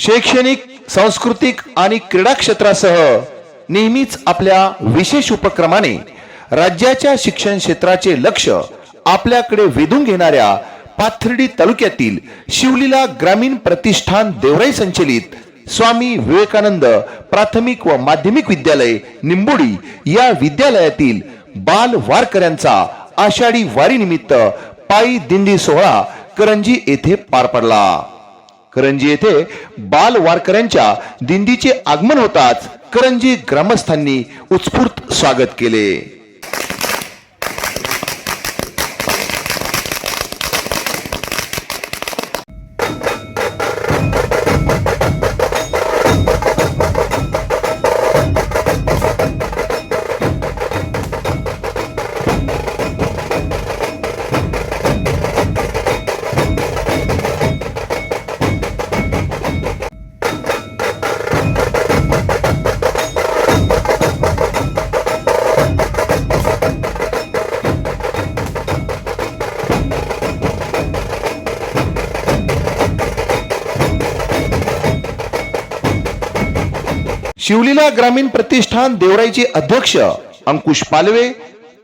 शैक्षणिक सांस्कृतिक आणि क्रीडा क्षेत्रासह नेहमीच आपल्या विशेष उपक्रमाने राज्याच्या शिक्षण क्षेत्राचे लक्ष आपल्याकडे वेधून घेणाऱ्या पाथर्डी तालुक्यातील शिवलीला ग्रामीण प्रतिष्ठान देवराई संचलित स्वामी विवेकानंद प्राथमिक व माध्यमिक विद्यालय निंबोडी या विद्यालयातील बाल वारकऱ्यांचा आषाढी वारीनिमित्त पायी दिंडी सोहळा करंजी येथे पार पडला. करंजी येथे बाल वारकऱ्यांच्या दिंडीचे आगमन होताच करंजी ग्रामस्थांनी उत्स्फूर्त स्वागत केले. शिवलीला ग्रामीण प्रतिष्ठान देवराईचे अध्यक्ष अंकुश पालवे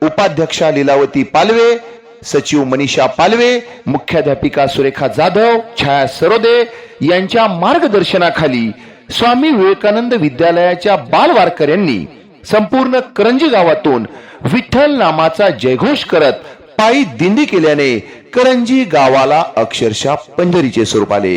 उपाध्यक्षा लीलावती पालवे सचिव मनीषा पालवे मुख्याध्यापिका सुरेखा जाधव छाया सरोदे यांच्या मार्गदर्शनाखाली स्वामी विवेकानंद विद्यालयाच्या बालवारकऱ्यांनी संपूर्ण करंजी गावातून विठ्ठल नामाचा जयघोष करत पायी दिंडी केल्याने करंजी गावाला अक्षरशः पंढरीचे स्वरूप आले.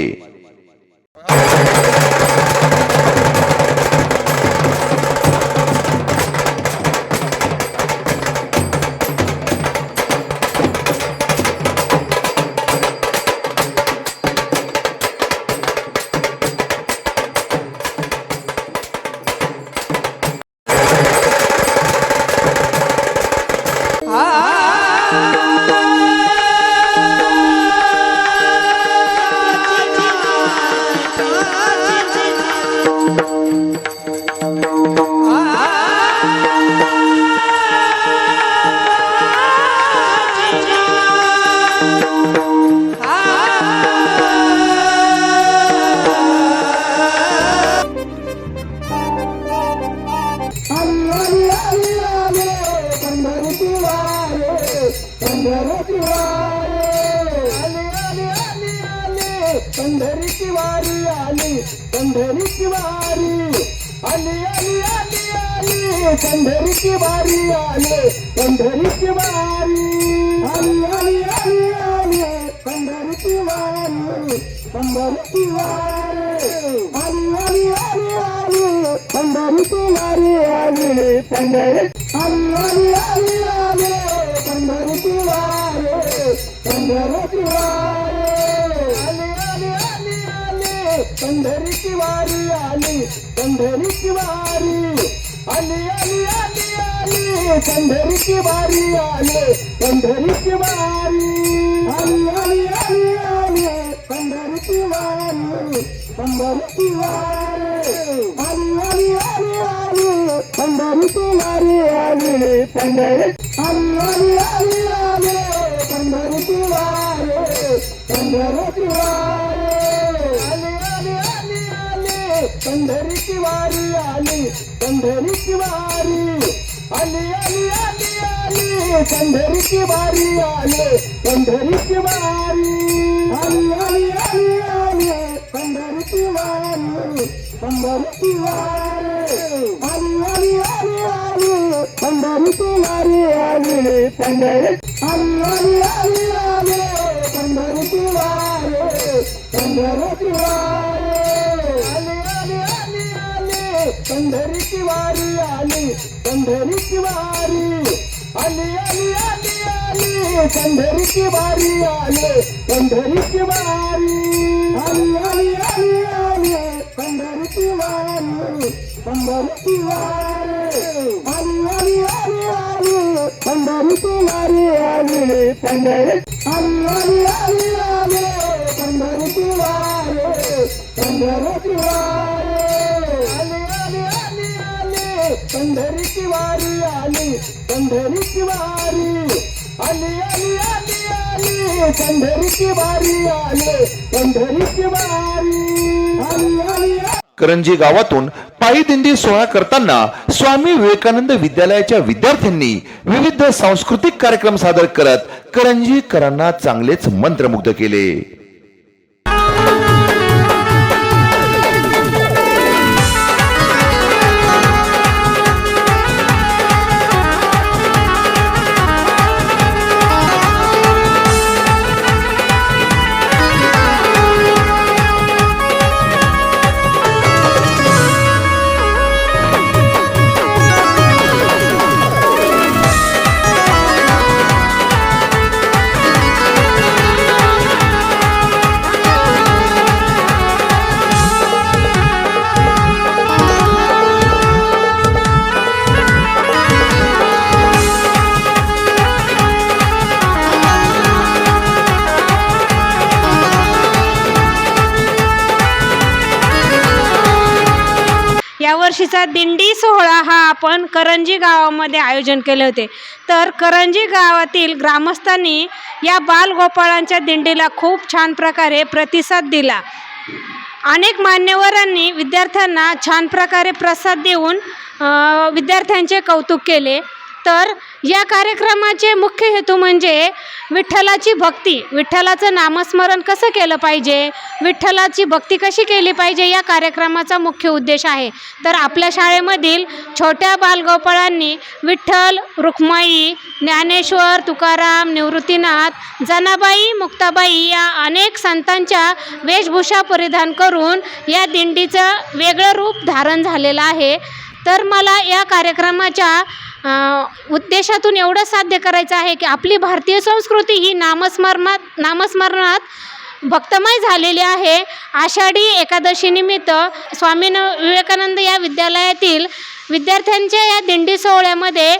पंढरीची वारी आली पंढरीची वारी आली आली आली आली. पंढरीची वारी आले पंढरीची वारी. आली आली आली आली. पंढरीची वारी पंढरीची वारी. आली आली आली आली. पंढरीची वारी आली पंढरी आली आली आली आली. पंढरीची वारी पंढरीची वारी. आली पंढरीची वारी आली पंढरीची वारी आली आली आली आली पंढरीची वारी आली पंढरीची वारी आली आली आली आली पंढरीची वारी पंढरीची वारी आली आली आली आली पंढरीची वारी आली पंढरी आली आली आली आली पंढरीची वारी पंढरीची वारी आली पंढरीची वारी आली आली आली आली पंढरीची वारी आली पंढरीची वारी आली आली आली आली पंढरीची वारी पंढरीची वारी आली आली आली आली पंढरीची वारी आली पंढरी आली आली आली आली पंढरीची वारी पंढरीची वारी पंढरीची वारी आली आली आली आली पंढरीची वारी आली पंढरीची वारी आली आली आली आली पंढरीची वारी पंढरीची वारी आली आली आली आली पंढरीची वारी आली पंढरी आली आली आली पंढरीची वारी आली आली आली आली. पंढरीची वारी आली पंढरीची वारी आली आली. करंजी गावातून पायी दिंडी सोहळा करताना स्वामी विवेकानंद विद्यालयाच्या विद्यार्थ्यांनी विविध सांस्कृतिक कार्यक्रम सादर करत करंजीकरांना चांगलेच मंत्रमुग्ध केले. या वर्षीचा दिंडी सोहळा हा आपण करंजी गावामध्ये आयोजन केले होते. तर करंजी गावातील ग्रामस्थांनी या बालगोपाळांच्या दिंडीला खूप छान प्रकारे प्रतिसाद दिला. अनेक मान्यवरांनी विद्यार्थ्यांना छान प्रकारे प्रसाद देऊन विद्यार्थ्यांचे कौतुक केले. तर या कार्यक्रमाचे मुख्य हेतू म्हणजे विठ्ठलाची भक्ती. विठ्ठलाचं नामस्मरण कसं केलं पाहिजे? विठ्ठलाची भक्ती कशी केली पाहिजे? या कार्यक्रमाचा मुख्य उद्देश आहे. तर आपल्या शाळेमधील छोट्या बालगोपाळांनी विठ्ठल रुक्माई ज्ञानेश्वर तुकाराम निवृत्तीनाथ जनाबाई मुक्ताबाई या अनेक संतांच्या वेशभूषा परिधान करून या दिंडीचं वेगळं रूप धारण झालेलं आहे. तर मला या कार्यक्रमाच्या उद्देशातून एवढं साध्य करायचं आहे की आपली भारतीय संस्कृती ही नामस्मरणात नामस्मरणात भक्तमय झालेली आहे. आषाढी एकादशीनिमित्त स्वामी न- विवेकानंद या विद्यालयातील विद्यार्थ्यांच्या या दिंडी सोहळ्यामध्ये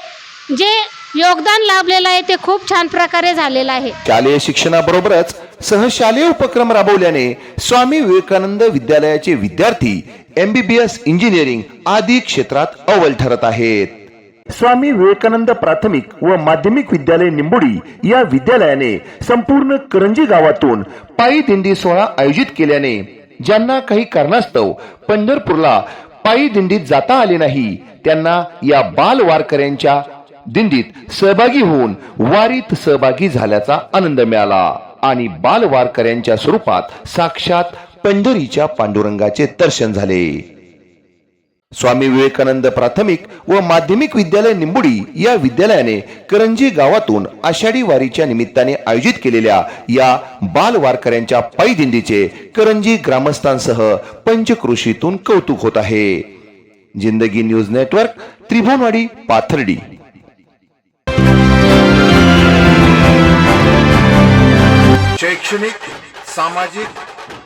जे योगदान लाभलेलं आहे ते खूप छान प्रकारे झालेलं आहे. शालेय शिक्षणाबरोबरच सहशालेय उपक्रम राबवल्याने स्वामी विवेकानंद विद्यालयाचे विद्यार्थी एमबीबीएस इंजिनिअरिंग आदी क्षेत्रात अव्वल ठरत आहेत. स्वामी विवेकानंद प्राथमिक व माध्यमिक विद्यालय निंबोडी या विद्यालयाने संपूर्ण करंजी गावातून पायी दिंडी सोहळा आयोजित केल्याने ज्यांना काही कारणास्तव पंढरपूरला पायी दिंडीत जाता आले नाही त्यांना या बाल वारकऱ्यांच्या दिंडीत सहभागी होऊन वारीत सहभागी झाल्याचा आनंद मिळाला. आणि बाल वारकऱ्यांच्या स्वरूपात साक्षात पंढरीच्या पांडुरंगाचे दर्शन झाले. स्वामी विवेकानंद प्राथमिक व माध्यमिक विद्यालय निंबुडी या विद्यालयाने करंजी गावातून आषाढी वारीच्या निमित्ताने आयोजित केलेल्या या बाल वारकऱ्यांच्या पायी दिंडीचे करंजी ग्रामस्थांसह पंचकृषीतून कौतुक होत आहे. जिंदगी न्यूज नेटवर्क त्रिभुवनवाडी पाथर्डी. शैक्षणिक सामाजिक